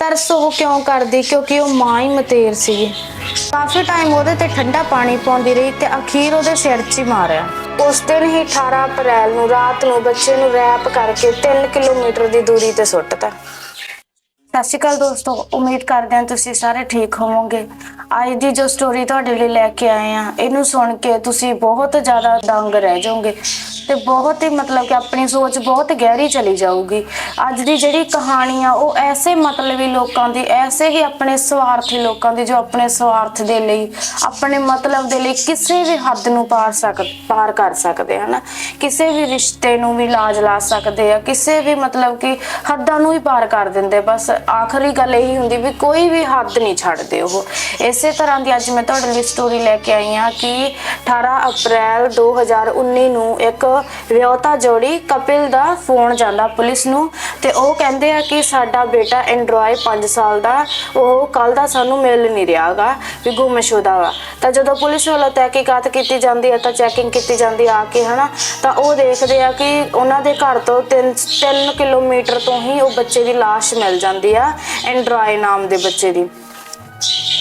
ਤਰਸ ਉਹ ਕਿਉਂ ਕਰਦੀ? ਕਿਉਂਕਿ ਉਹ ਮਾਂ ਹੀ ਮਤੇਰ ਸੀ ਕਾਫੀ ਟਾਈਮ ਉਹਦੇ ਤੇ ਠੰਡਾ ਪਾਣੀ ਪਾਉਂਦੀ ਰਹੀ ਤੇ ਅਖੀਰ ਉਹਦੇ ਸਿਰ 'ਚ ਹੀ ਮਾਰਿਆ। ਉਸ ਦਿਨ ਹੀ 18 ਅਪ੍ਰੈਲ ਨੂੰ ਰਾਤ ਨੂੰ ਬੱਚੇ ਨੂੰ ਰੈਪ ਕਰਕੇ 3 ਕਿਲੋਮੀਟਰ ਦੀ ਦੂਰੀ ਤੇ ਸੁੱਟਤਾ। ਸਤਿ ਸ਼੍ਰੀ ਅਕਾਲ ਦੋਸਤੋ, ਉਮੀਦ ਕਰਦੇ ਹਾਂ ਤੁਸੀਂ ਸਾਰੇ ਠੀਕ ਹੋਵੋਗੇ। ਅੱਜ ਦੀ ਜੋ ਸਟੋਰੀ ਤੁਹਾਡੇ ਲਈ ਲੈ ਕੇ ਆਏ ਆ ਇਹਨੂੰ ਸੁਣ ਕੇ ਤੁਸੀਂ ਬਹੁਤ ਜ਼ਿਆਦਾ ਦੰਗ ਰਹਿ ਜਾਓਗੇ ਤੇ ਬਹੁਤ ਹੀ ਮਤਲਬ ਕਿ ਆਪਣੀ ਸੋਚ ਬਹੁਤ ਗਹਿਰੀ ਚਲੀ ਜਾਊਗੀ। ਅੱਜ ਦੀ ਜਿਹੜੀ ਕਹਾਣੀ ਆ, ਉਹ ਐਸੇ ਮਤਲਬੀ ਲੋਕਾਂ ਦੀ, ਐਸੇ ਹੀ ਆਪਣੇ ਸਵਾਰਥੀ ਲੋਕਾਂ ਦੀ ਜੋ ਆਪਣੇ ਸਵਾਰਥ ਦੇ ਲਈ, ਆਪਣੇ ਮਤਲਬ ਦੇ ਲਈ ਕਿਸੇ ਵੀ ਹੱਦ ਨੂੰ ਪਾਰ ਸਕ, ਪਾਰ ਕਰ ਸਕਦੇ ਹਨ ਕਿਸੇ ਵੀ ਰਿਸ਼ਤੇ ਨੂੰ ਵੀ ਲਾਜ ਲਾ ਸਕਦੇ ਆ, ਕਿਸੇ ਵੀ ਮਤਲਬ ਕਿ ਹੱਦਾਂ ਨੂੰ ਹੀ ਪਾਰ ਕਰ ਦਿੰਦੇ ਬਸ ਆਖਰੀ ਗੱਲ ਇਹੀ ਹੁੰਦੀ ਵੀ ਕੋਈ ਵੀ ਹੱਦ ਨਹੀਂ ਛੱਡਦੇ ਉਹ। ਇਸੇ ਤਰ੍ਹਾਂ ਦੀ ਅੱਜ ਮੈਂ ਤੁਹਾਡੇ ਲਈ ਸਟੋਰੀ ਲੈ ਕੇ ਆਈ ਹਾਂ ਕਿ 18 ਅਪ੍ਰੈਲ 2019 ਨੂੰ ਇੱਕ ਵਿਆਹੁਤਾ ਜੋੜੀ ਕਪਿਲ ਦਾ ਫੋਨ ਜਾਂਦਾ ਪੁਲਿਸ ਨੂੰ ਤੇ ਉਹ ਕਹਿੰਦੇ ਆ ਕਿ ਸਾਡਾ ਬੇਟਾ ਐਂਡਰੋਇਡ 5 ਸਾਲ ਦਾ, ਉਹ ਕੱਲ ਦਾ ਸਾਨੂੰ ਮਿਲ ਨਹੀਂ ਰਿਹਾਗਾ, ਵੀ ਗੁੰਮਸ਼ੁਦਾ ਵਾ। ਤਾਂ ਜਦੋਂ ਪੁਲਿਸ ਵੱਲੋਂ ਤਹਿਕੀਕਾਤ ਕੀਤੀ ਜਾਂਦੀ ਹੈ ਤਾਂ ਚੈਕਿੰਗ ਕੀਤੀ ਜਾਂਦੀ ਆ ਕੇ, ਹਨਾ, ਤਾਂ ਉਹ ਦੇਖਦੇ ਆ ਕਿ ਉਹਨਾਂ ਦੇ ਘਰ ਤੋਂ 3 3 ਕਿਲੋਮੀਟਰ ਤੋਂ ਹੀ ਉਹ ਬੱਚੇ ਦੀ ਲਾਸ਼ ਮਿਲ ਜਾਂਦੀ ਆ ਐਂਡਰੋਇਡ ਨਾਮ ਦੇ ਬੱਚੇ ਦੀ।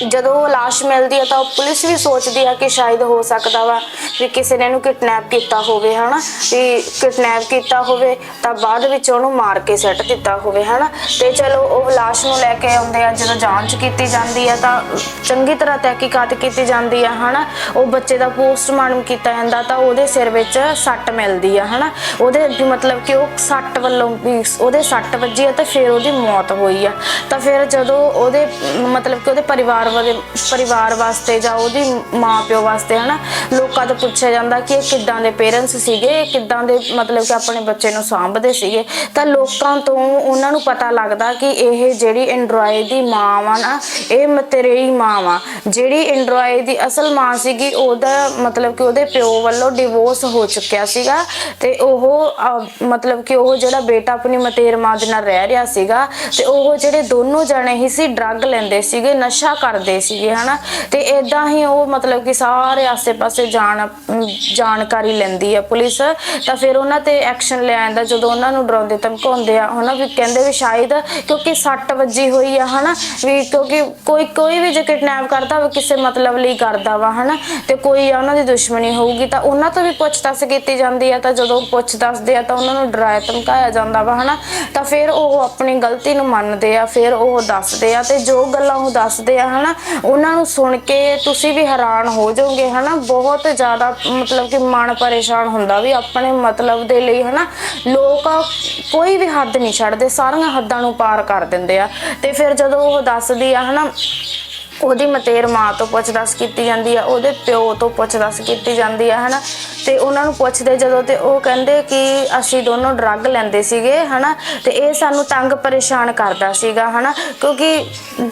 ਜਦੋਂ ਉਹ ਲਾਸ਼ ਮਿਲਦੀ ਹੈ ਤਾਂ ਉਹ ਪੁਲਿਸ ਵੀ ਸੋਚਦੀ ਆ ਕਿ ਸ਼ਾਇਦ ਹੋ ਸਕਦਾ ਵਾ ਵੀ ਕਿਸੇ ਨੇ ਇਹਨੂੰ ਕਿਡਨੈਪ ਕੀਤਾ ਹੋਵੇ, ਹਨਾ? ਵੀ ਕਿਡਨੈਪ ਕੀਤਾ ਹੋਵੇ ਤਾਂ ਬਾਅਦ ਵਿੱਚ ਉਹਨੂੰ ਮਾਰ ਕੇ ਸੱਟ ਦਿੱਤਾ ਹੋਵੇ, ਹਨਾ? ਤੇ ਚਲੋ ਉਹ ਲਾਸ਼ ਨੂੰ ਲੈ ਕੇ ਆਉਂਦੇ ਆ, ਜਦੋਂ ਜਾਂਚ ਕੀਤੀ ਜਾਂਦੀ ਹੈ ਤਾਂ ਚੰਗੀ ਤਰ੍ਹਾਂ ਤਹਿਕੀਕਾਤ ਕੀਤੀ ਜਾਂਦੀ ਹੈ ਹਨਾ? ਉਹ ਬੱਚੇ ਦਾ ਪੋਸਟਮਾਰਟਮ ਕੀਤਾ ਜਾਂਦਾ ਤਾਂ ਉਹਦੇ ਸਿਰ ਵਿੱਚ ਸੱਟ ਮਿਲਦੀ ਆ, ਹਨਾ? ਉਹਦੇ ਵੀ ਮਤਲਬ ਕਿ ਉਹ ਸੱਟ ਵੱਲੋਂ ਵੀ ਉਹਦੇ ਸੱਟ ਵੱਜੀ ਆ ਤੇ ਫਿਰ ਉਹਦੀ ਮੌਤ ਹੋਈ ਆ। ਤਾਂ ਫਿਰ ਜਦੋਂ ਉਹਦੇ ਮਤਲਬ ਕਿ ਉਹਦੇ ਪਰਿਵਾਰ ਵਾਲੇ ਪਰਿਵਾਰ ਵਾਸਤੇ ਜਾਂ ਉਹਦੀ ਮਾਂ ਪਿਓ ਵਾਸਤੇ, ਹਨਾ, ਲੋਕਾਂ ਤੋਂ ਪੁੱਛਿਆ ਜਾਂਦਾ ਕਿ ਇਹ ਕਿੱਦਾਂ ਦੇ ਪੇਰੈਂਟਸ ਸੀਗੇ ਕਿੱਦਾਂ ਦੇ ਮਤਲਬ ਕਿ ਆਪਣੇ ਬੱਚੇ ਨੂੰ ਸਾਂਭਦੇ ਸੀਗੇ। ਤਾਂ ਲੋਕਾਂ ਤੋਂ ਉਹਨਾਂ ਨੂੰ ਪਤਾ ਲੱਗਦਾ ਕਿ ਇਹ ਜਿਹੜੀ ਐਂਡਰੋਇਡ ਦੀ ਮਾਂ ਵਾ ਨਾ, ਇਹ ਮਤਰੇਈ ਮਾਂ ਵਾ। ਜਿਹੜੀ ਐਂਡਰੋਇਡ ਦੀ ਅਸਲ ਮਾਂ ਸੀਗੀ, ਉਹਦਾ ਮਤਲਬ ਕਿ ਉਹਦੇ ਪਿਓ ਵੱਲੋਂ ਡਿਵੋਰਸ ਹੋ ਚੁੱਕਿਆ ਸੀਗਾ ਤੇ ਉਹ ਮਤਲਬ ਕਿ ਉਹ ਜਿਹੜਾ ਬੇਟਾ ਆਪਣੀ ਮਤੇਰ ਮਾਂ ਦੇ ਨਾਲ ਰਹਿ ਰਿਹਾ ਸੀਗਾ ਤੇ ਉਹ ਜਿਹੜੇ ਦੋਨੋਂ ਜਣੇ ਹੀ ਸੀ ਡਰੱਗ ਲੈਂਦੇ ਸੀਗੇ, ਨਸ਼ਾ ਕਰ ਕਰਦੇ ਸੀਗੇ, ਹਨਾ? ਤੇ ਇਦਾਂ ਹੀ ਉਹ ਮਤਲਬ ਕਿ ਸਾਰੇ ਆਸੇ-ਪਾਸੇ ਜਾਣ, ਜਾਣਕਾਰੀ ਲੈਂਦੀ ਹੈ ਪੁਲਿਸ। ਤਾਂ ਫਿਰ ਉਹਨਾਂ ਤੇ ਐਕਸ਼ਨ ਲਿਆ ਜਾਂਦਾ ਜਦੋਂ ਉਹਨਾਂ ਨੂੰ ਡਰਾਉਂਦੇ ਧਮਕਾਉਂਦੇ ਆ, ਹਨਾ, ਵੀ ਕਹਿੰਦੇ ਵੀ ਸ਼ਾਇਦ ਕਿਉਂਕਿ ਸੱਟ ਵੱਜੀ ਹੋਈ ਆ, ਹਨਾ, ਵੀ ਕਿਉਂਕਿ ਕੋਈ ਕੋਈ ਵੀ ਜੇ ਕਿਡਨੈਪ ਕਰਦਾ ਵਾ ਕਿਸੇ ਮਤਲਬ ਲਈ ਕਰਦਾ ਵਾ, ਹਨਾ, ਤੇ ਕੋਈ ਉਹਨਾਂ ਦੀ ਦੁਸ਼ਮਣੀ ਹੋਊਗੀ, ਤਾਂ ਉਹਨਾਂ ਤੋਂ ਵੀ ਪੁੱਛਤਾਛ ਕੀਤੀ ਜਾਂਦੀ ਆ, ਤਾਂ ਜਦੋਂ ਪੁੱਛ ਦੱਸਦੇ ਆ, ਤਾਂ ਉਹਨਾਂ ਨੂੰ ਡਰਾਇਆ, ਧਮਕਾਇਆ ਜਾਂਦਾ ਵਾ, ਹਨਾ, ਤਾਂ ਫਿਰ ਉਹ ਆਪਣੀ ਗਲਤੀ ਨੂੰ ਮੰਨਦੇ ਆ, ਫਿਰ ਉਹ ਦੱਸਦੇ ਆ, ਤੇ ਜੋ ਗੱਲਾਂ ਉਹ ਦੱਸਦੇ ਆ, ਹਨਾ ਉਹਨਾਂ ਨੂੰ ਸੁਣ ਕੇ ਤੁਸੀਂ ਵੀ ਹੈਰਾਨ ਹੋ ਜਾਓਗੇ, ਹਨਾ। ਬਹੁਤ ਜ਼ਿਆਦਾ ਮਤਲਬ ਕਿ ਮਨ ਪਰੇਸ਼ਾਨ ਹੁੰਦਾ ਵੀ ਆਪਣੇ ਮਤਲਬ ਦੇ ਲਈ, ਹਨਾ। ਲੋਕ ਕੋਈ ਵੀ ਹੱਦ ਨਹੀਂ ਛੱਡਦੇ, ਸਾਰੀਆਂ ਹੱਦਾਂ ਨੂੰ ਪਾਰ ਕਰ ਦਿੰਦੇ ਆ। ਤੇ ਫਿਰ ਜਦੋਂ ਉਹ ਦੱਸਦੀ ਆ, ਹਨਾ, ਉਹਦੀ ਮਤੇਰ ਮਾਂ ਤੋਂ ਪੁੱਛਦਾਸ ਕੀਤੀ ਜਾਂਦੀ ਆ, ਉਹਦੇ ਪਿਓ ਤੋਂ ਪੁੱਛਦਾਸ ਕੀਤੀ ਜਾਂਦੀ ਆ, ਹਨਾ। ਤੇ ਉਹਨਾਂ ਨੂੰ ਪੁੱਛਦੇ ਜਦੋਂ ਤੇ ਉਹ ਕਹਿੰਦੇ ਕਿ ਅਸੀਂ ਦੋਨੋਂ ਡਰੱਗ ਲੈਂਦੇ ਸੀਗੇ, ਹਨਾ? ਤੇ ਇਹ ਸਾਨੂੰ ਤੰਗ ਪਰੇਸ਼ਾਨ ਕਰਦਾ ਸੀਗਾ, ਹਨਾ? ਕਿਉਂਕਿ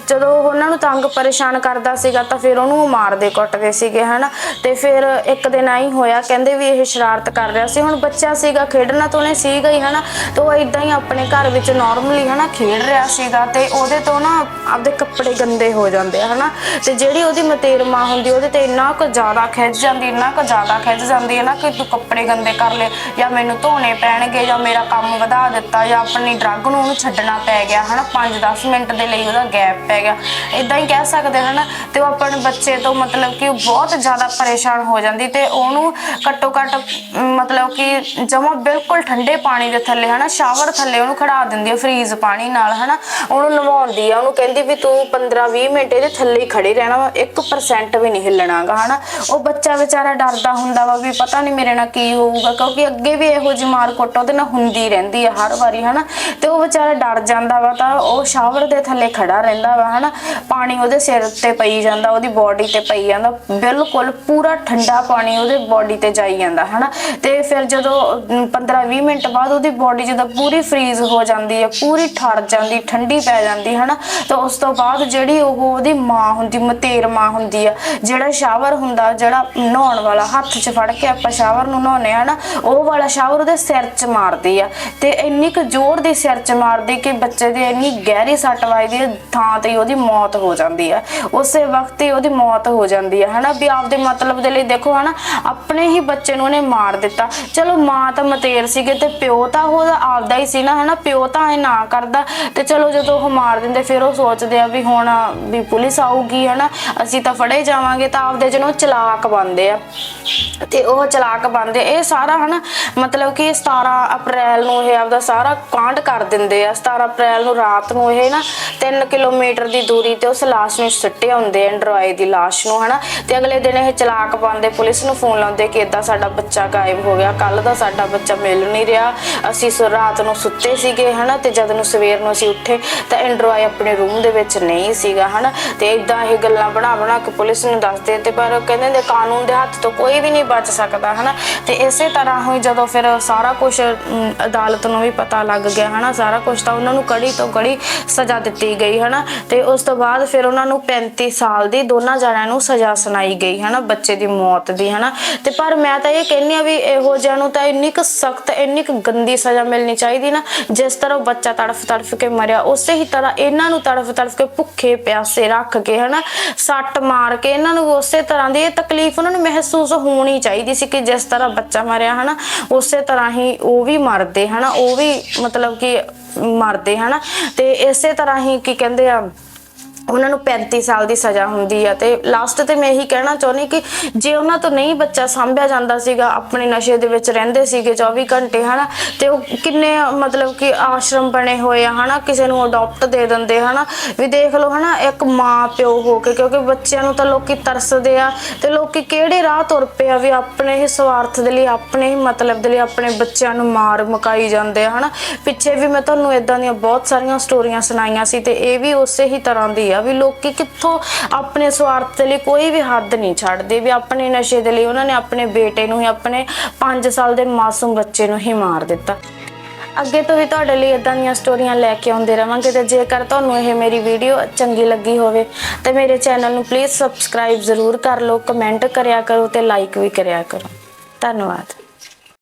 ਜਦੋਂ ਉਹਨਾਂ ਨੂੰ ਤੰਗ ਪਰੇਸ਼ਾਨ ਕਰਦਾ ਸੀਗਾ ਤਾਂ ਫਿਰ ਉਹਨੂੰ ਮਾਰਦੇ ਕੁੱਟਦੇ ਸੀਗੇ, ਹਨਾ? ਤੇ ਫਿਰ ਇੱਕ ਦਿਨ ਆਈ ਹੋਇਆ, ਕਹਿੰਦੇ ਵੀ ਇਹ ਸ਼ਰਾਰਤ ਕਰ ਰਿਹਾ ਸੀ। ਹੁਣ ਬੱਚਾ ਸੀਗਾ, ਖੇਡਣਾ ਤਾਂ ਉਹਨੇ ਸੀਗਾ ਹੀ, ਹਨਾ? ਤੇ ਉਹ ਇਦਾਂ ਹੀ ਆਪਣੇ ਘਰ ਵਿੱਚ ਨਾਰਮਲੀ ਹਨਾ, ਖੇਡ ਰਿਹਾ ਸੀਗਾ ਤੇ ਉਹਦੇ ਤੋਂ ਨਾ ਆਪਦੇ ਕੱਪੜੇ ਗੰਦੇ ਹੋ ਜਾਂਦੇ ਆ, ਹਨਾ? ਤੇ ਜਿਹੜੀ ਉਹਦੀ ਮਤੇਰ ਮਾਂ ਹੁੰਦੀ, ਉਹਦੇ ਤੇ ਇੰਨਾ ਕੁ ਜ਼ਿਆਦਾ ਖਿੱਚ ਜਾਂਦੀ, ਇੰਨਾ ਕੁ ਜ਼ਿਆਦਾ ਖਿੱਚ ਜਾਂਦੀ ਨਾ ਕਿ ਤੂੰ ਕੱਪੜੇ ਗੰਦੇ ਕਰ ਲੈ, ਜਾਂ ਮੈਨੂੰ ਧੋਣੇ ਪੈਣਗੇ, ਜਾਂ ਮੇਰਾ ਕੰਮ ਵਧਾ ਦਿੱਤਾ, ਜਾਂ ਆਪਣੀ ਡਰੱਗ ਨੂੰ ਉਹਨੂੰ ਛੱਡਣਾ ਪੈ ਗਿਆ, ਹਨਾ 5-10 ਮਿੰਟ ਦੇ ਲਈ ਉਹਦਾ ਗੈਪ ਪੈ ਗਿਆ। ਇਦਾਂ ਹੀ ਕਹਿ ਸਕਦੇ, ਹਨਾ, ਤੇ ਉਹ ਆਪਣੇ ਬੱਚੇ ਤੋਂ ਮਤਲਬ ਕਿ ਬਹੁਤ ਜ਼ਿਆਦਾ ਪਰੇਸ਼ਾਨ ਹੋ ਜਾਂਦੀ ਤੇ ਉਹਨੂੰ ਘੱਟੋ ਘੱਟ ਮਤਲਬ ਕਿ ਜਮਾ ਬਿਲਕੁਲ ਠੰਡੇ ਪਾਣੀ ਦੇ ਥੱਲੇ, ਹਨਾ, ਸ਼ਾਵਰ ਥੱਲੇ ਉਹਨੂੰ ਖੜਾ ਦਿੰਦੀ ਹੈ ਫਰੀਜ਼ ਪਾਣੀ ਨਾਲ, ਹਨਾ, ਉਹਨੂੰ ਨਵਾਉਂਦੀ ਆ, ਉਹਨੂੰ ਕਹਿੰਦੀ ਵੀ ਤੂੰ 15-20 ਮਿੰਟ ਇਹਦੇ ਥੱਲੇ ਹੀ ਖੜੀ ਰਹਿਣਾ ਵਾ 1% ਵੀ ਨਹੀਂ ਹਿੱਲਣਾਗਾ, ਹਨਾ। ਉਹ ਬੱਚਾ ਵਿਚਾਰਾ ਡਰਦਾ ਹੁੰਦਾ ਵਾ ਵੀ ਪਤਾ ਨਹੀਂ ਮੇਰੇ ਨਾਲ ਕੀ ਹੋਊਗਾ, ਕਿਉਂਕਿ ਅੱਗੇ ਵੀ ਇਹੋ ਜਿਹੀ ਮਾਰ ਕੁੱਟ ਉਹਦੇ ਨਾਲ ਹੁੰਦੀ ਰਹਿੰਦੀ ਆ ਹਰ ਵਾਰੀ, ਹਨਾ? ਤੇ ਉਹ ਵਿਚਾਰਾ ਡਰ ਜਾਂਦਾ ਵਾ ਤਾਂ ਉਹ ਸ਼ਾਵਰ ਦੇ ਥੱਲੇ ਖੜਾ ਰਹਿੰਦਾ ਵਾ, ਹਨਾ? ਪਾਣੀ ਉਹਦੇ ਸਿਰ ਉੱਤੇ ਪਈ ਜਾਂਦਾ, ਉਹਦੀ ਬਾਡੀ ਤੇ ਪਈ ਜਾਂਦਾ, ਬਿਲਕੁਲ ਪੂਰਾ ਠੰਡਾ ਪਾਣੀ ਉਹਦੇ ਬਾਡੀ ਤੇ ਜਾਈ ਜਾਂਦਾ, ਹਨਾ? ਤੇ ਫਿਰ ਜਦੋਂ 15-20 ਮਿੰਟ ਬਾਅਦ ਉਹਦੀ ਬਾਡੀ ਜਦੋਂ ਪੂਰੀ ਫਰੀਜ਼ ਹੋ ਜਾਂਦੀ ਹੈ ਪੂਰੀ ਠਰ ਜਾਂਦੀ, ਠੰਡੀ ਪੈ ਜਾਂਦੀ, ਹਨਾ? ਤਾਂ ਉਸ ਤੋਂ ਬਾਅਦ ਜਿਹੜੀ ਉਹ ਉਹਦੀ ਮਾਂ ਹੁੰਦੀ, ਮਤੇਰ ਮਾਂ ਹੁੰਦੀ ਆ, ਜਿਹੜਾ ਸ਼ਾਵਰ ਹੁੰਦਾ, ਜਿਹੜਾ ਨਹਾਉਣ ਵਾਲਾ ਹੱਥ 'ਚ ਫੜ ਕੇ ਆਪਾਂ ਸ਼ਾਵਰ ਨੂੰ ਨਹਾਉਨੇ ਆ ਨਾ, ਉਹ ਵਾਲਾ ਸ਼ਾਵਰ ਉਹਦੇ ਸਿਰ 'ਚ ਮਾਰਦੀ ਆ। ਤੇ ਇੰਨੀ ਕੁ ਜ਼ੋਰ ਦੀ ਸਿਰ 'ਚ ਮਾਰਦੀ ਕਿ ਬੱਚੇ ਦੇ ਇੰਨੀ ਗਹਿਰੀ ਸੱਟ ਵੱਜਦੀ ਆ, ਥਾਂ ਤੇ ਹੀ ਉਹਦੀ ਮੌਤ ਹੋ ਜਾਂਦੀ ਆ। ਉਸੇ ਵਕਤ ਹੀ ਉਹਦੀ ਮੌਤ ਹੋ ਜਾਂਦੀ ਆ, ਹਨਾ? ਵੀ ਆਪਦੇ ਮਤਲਬ ਦੇ ਲਈ ਦੇਖੋ, ਹਨਾ? ਆਪਣੇ ਹੀ ਬੱਚੇ ਨੂੰ ਉਹਨੇ ਮਾਰ ਦਿੱਤਾ। ਚਲੋ, ਮਾਂ ਤਾਂ ਮਤੇਰ ਸੀਗੇ ਤੇ ਪਿਓ ਤਾਂ ਉਹਦਾ ਆਪਦਾ ਹੀ ਸੀ ਨਾ, ਹਨਾ? ਪਿਓ ਤਾਂ ਇਹ ਨਾ ਕਰਦਾ। ਤੇ ਚਲੋ, ਜਦੋਂ ਉਹ ਮਾਰ ਦਿੰਦੇ, ਫਿਰ ਉਹ ਸੋਚਦੇ ਆ ਵੀ ਹੁਣ ਵੀ ਪੁਲਿਸ ਆਊਗੀ, ਹਨਾ? ਅਸੀਂ ਤਾਂ ਫੜੇ ਜਾਵਾਂਗੇ, ਤਾਂ ਆਪਦੇ ਜਿਹਨੂੰ ਚਲਾਕ ਬਣਦੇ ਆ। ਤੇ ਉਹ ਚਲਾਕ ਬਣਦੇ ਇਹ ਸਾਰਾ ਹਨਾ, ਮਤਲਬ ਕਿ 17 ਅਪ੍ਰੈਲ ਨੂੰ ਇਹ ਆਪਦਾ ਸਾਰਾ ਕਾਂਡ ਕਰ ਦਿੰਦੇ ਆ। 17 ਅਪ੍ਰੈਲ ਨੂੰ ਰਾਤ ਨੂੰ ਇਹ ਨਾ 3 ਕਿਲੋਮੀਟਰ ਦੀ ਦੂਰੀ ਤੇ ਉਸ ਲਾਸ਼ ਨੂੰ ਸੁੱਟੇ ਹੁੰਦੇ ਐਂਡਰੋਏ ਦੀ ਲਾਸ਼ ਨੂੰ ਹਨਾ। ਤੇ ਅਗਲੇ ਦਿਨ ਇਹ ਚਲਾਕ ਪਾਉਂਦੇ ਪੁਲਿਸ ਨੂੰ ਫੋਨ ਲਾਉਂਦੇ ਕਿ ਇਦਾਂ ਸਾਡਾ ਬੱਚਾ ਗਾਇਬ ਹੋ ਗਿਆ ਕੱਲ ਦਾ ਸਾਡਾ ਬੱਚਾ ਮਿਲ ਨਹੀਂ ਰਿਹਾ। ਅਸੀਂ ਸੋ ਰਾਤ ਨੂੰ ਸੁੱਤੇ ਸੀਗੇ ਹਨਾ ਤੇ ਜਦ ਨੂੰ ਸਵੇਰ ਨੂੰ ਅਸੀਂ ਉੱਠੇ ਤਾਂ ਐਂਡਰੋਏ ਆਪਣੇ ਰੂਮ ਦੇ ਵਿੱਚ ਨਹੀਂ ਸੀਗਾ ਹਨਾ। ਤੇ ਇਦਾਂ ਇਹ ਗੱਲਾਂ ਬਣਾ ਬਣਾ ਕੇ ਪੁਲਿਸ ਨੂੰ ਦੱਸਦੇ ਤੇ ਪਰ ਕਹਿੰਦੇ ਨੇ ਕਾਨੂੰਨ ਦੇ ਹੱਥ ਤੋਂ ਕੋਈ ਵੀ ਨਹੀਂ ਬਚ ਸਕਦਾ। ਹਨਾ? ਤੇ ਇਸੇ ਤਰ੍ਹਾਂ ਹੋਈ ਜਦੋਂ ਫਿਰ ਸਾਰਾ ਕੁਝ ਅਦਾਲਤ ਨੂੰ ਵੀ ਪਤਾ ਲੱਗ ਗਿਆ, ਹਨਾ? ਸਾਰਾ ਕੁਝ ਤਾਂ ਉਹਨਾਂ ਨੂੰ ਕੜੀ ਤੋਂ ਕੜੀ ਸਜ਼ਾ ਦਿੱਤੀ ਗਈ, ਹਨਾ? ਤੇ ਉਸ ਤੋਂ ਬਾਅਦ ਫਿਰ ਉਹਨਾਂ ਨੂੰ 35 ਸਾਲ ਦੀ ਦੋਨਾਂ ਜਣਿਆਂ ਨੂੰ ਸਜ਼ਾ ਸੁਣਾਈ ਗਈ, ਹਨਾ? ਬੱਚੇ ਦੀ ਮੌਤ ਦੀ, ਹਨਾ? ਤੇ ਪਰ ਮੈਂ ਤਾਂ ਇਹ ਕਹਿੰਨੀ ਆ ਵੀ ਇਹੋ ਜਿਹਾ ਨੂੰ ਤਾਂ ਇੰਨੀ ਕੁ ਸਖਤ, ਇੰਨੀ ਕੁ ਗੰਦੀ ਸਜ਼ਾ ਮਿਲਣੀ ਚਾਹੀਦੀ ਨਾ, ਜਿਸ ਤਰ੍ਹਾਂ ਉਹ ਬੱਚਾ ਤੜਫ ਤੜਫ ਕੇ ਮਰਿਆ, ਉਸੇ ਹੀ ਤਰ੍ਹਾਂ ਇਹਨਾਂ ਨੂੰ ਤੜਫ ਤੜਫ ਕੇ ਭੁੱਖੇ ਪਿਆਸੇ ਰੱਖ ਕੇ, ਹਨਾ? ਸੱਟ ਮਾਰ ਕੇ ਇਹਨਾਂ ਨੂੰ ਉਸੇ ਤਰ੍ਹਾਂ ਦੀ ਇਹ ਤਕਲੀਫ ਉਹਨਾਂ ਨੂੰ ਮਹਿਸੂਸ ਹੋਣੀ ਚਾਹੀਦੀ ਸੀ ਸੀ ਕਿ ਜਿਸ ਤਰ੍ਹਾਂ ਬੱਚਾ ਮਰਿਆ, ਹਨਾ, ਉਸੇ ਤਰ੍ਹਾਂ ਹੀ ਉਹ ਵੀ ਮਰਦੇ, ਹਨਾ, ਉਹ ਵੀ ਮਤਲਬ ਕਿ ਮਰਦੇ, ਹਨਾ, ਤੇ ਇਸੇ ਤਰ੍ਹਾਂ ਹੀ ਕੀ ਕਹਿੰਦੇ ਆ ਉਹਨਾਂ ਨੂੰ 35 ਸਾਲ ਦੀ ਸਜ਼ਾ ਹੁੰਦੀ ਆ ਤੇ ਲਾਸਟ ਤੇ ਮੈਂ ਇਹੀ ਕਹਿਣਾ ਚਾਹੁੰਦੀ ਕਿ ਜੇ ਉਹਨਾਂ ਤੋਂ ਨਹੀਂ ਬੱਚਾ ਸੰਭਿਆ ਜਾਂਦਾ ਸੀਗਾ, ਆਪਣੇ ਨਸ਼ੇ ਦੇ ਵਿੱਚ ਰਹਿੰਦੇ ਸੀਗੇ 24 ਘੰਟੇ, ਹਨਾ, ਤੇ ਉਹ ਕਿੰਨੇ ਮਤਲਬ ਕਿ ਆਸ਼ਰਮ ਬਣੇ ਹੋਏ ਆ, ਹਨਾ, ਕਿਸੇ ਨੂੰ ਅਡਾਪਟ ਦੇ ਦਿੰਦੇ, ਹਨਾ, ਵੀ ਦੇਖ ਲਓ, ਹਨਾ, ਇੱਕ ਮਾਂ ਪਿਓ ਹੋ ਕੇ, ਕਿਉਂਕਿ ਬੱਚਿਆਂ ਨੂੰ ਤਾਂ ਲੋਕੀ ਤਰਸਦੇ ਆ ਤੇ ਲੋਕੀ ਕਿਹੜੇ ਰਾਹ ਤੁਰ ਪਏ ਆ ਵੀ ਆਪਣੇ ਹੀ ਸਵਾਰਥ ਦੇ ਲਈ, ਆਪਣੇ ਹੀ ਮਤਲਬ ਦੇ ਲਈ ਆਪਣੇ ਬੱਚਿਆਂ ਨੂੰ ਮਾਰ ਮੁਕਾਈ ਜਾਂਦੇ ਆ, ਹਨਾ। ਪਿੱਛੇ ਵੀ ਮੈਂ ਤੁਹਾਨੂੰ ਇਦਾਂ ਦੀਆਂ ਬਹੁਤ ਸਾਰੀਆਂ ਸਟੋਰੀਆਂ ਸੁਣਾਈਆਂ ਸੀ ਤੇ ਇਹ ਵੀ ਉਸੇ ਹੀ ਤਰ੍ਹਾਂ ਦੀ ਆ ਵੀ ਲੋਕੀ ਕਿੱਥੋਂ ਆਪਣੇ ਸਵਾਰਥ ਦੇ ਲਈ ਕੋਈ ਵੀ ਹੱਦ ਨਹੀਂ ਛੱਡਦੇ ਵੀ ਆਪਣੇ ਨਸ਼ੇ ਦੇ ਲਈ ਉਹਨਾਂ ਨੇ ਆਪਣੇ ਬੇਟੇ ਨੂੰ ਹੀ ਆਪਣੇ 5 ਸਾਲ ਦੇ ਮਾਸੂਮ ਬੱਚੇ ਨੂੰ ਹੀ ਮਾਰ ਦਿੱਤਾ। ਅੱਗੇ ਤੋਂ ਵੀ ਤੁਹਾਡੇ ਲਈ ਇਦਾਂ ਦੀਆਂ ਸਟੋਰੀਆਂ ਲੈ ਕੇ ਆਉਂਦੇ ਰਵਾਂਗੇ ਤੇ ਜੇਕਰ ਤੁਹਾਨੂੰ ਇਹ ਮੇਰੀ ਵੀਡੀਓ ਚੰਗੀ ਲੱਗੀ ਹੋਵੇ ਤੇ ਮੇਰੇ ਚੈਨਲ ਨੂੰ ਪਲੀਜ਼ ਸਬਸਕ੍ਰਾਈਬ ਜ਼ਰੂਰ ਕਰ ਲਓ ਕਮੈਂਟ ਕਰਿਆ ਕਰੋ ਤੇ ਲਾਈਕ ਵੀ ਕਰਿਆ ਕਰੋ। ਧੰਨਵਾਦ।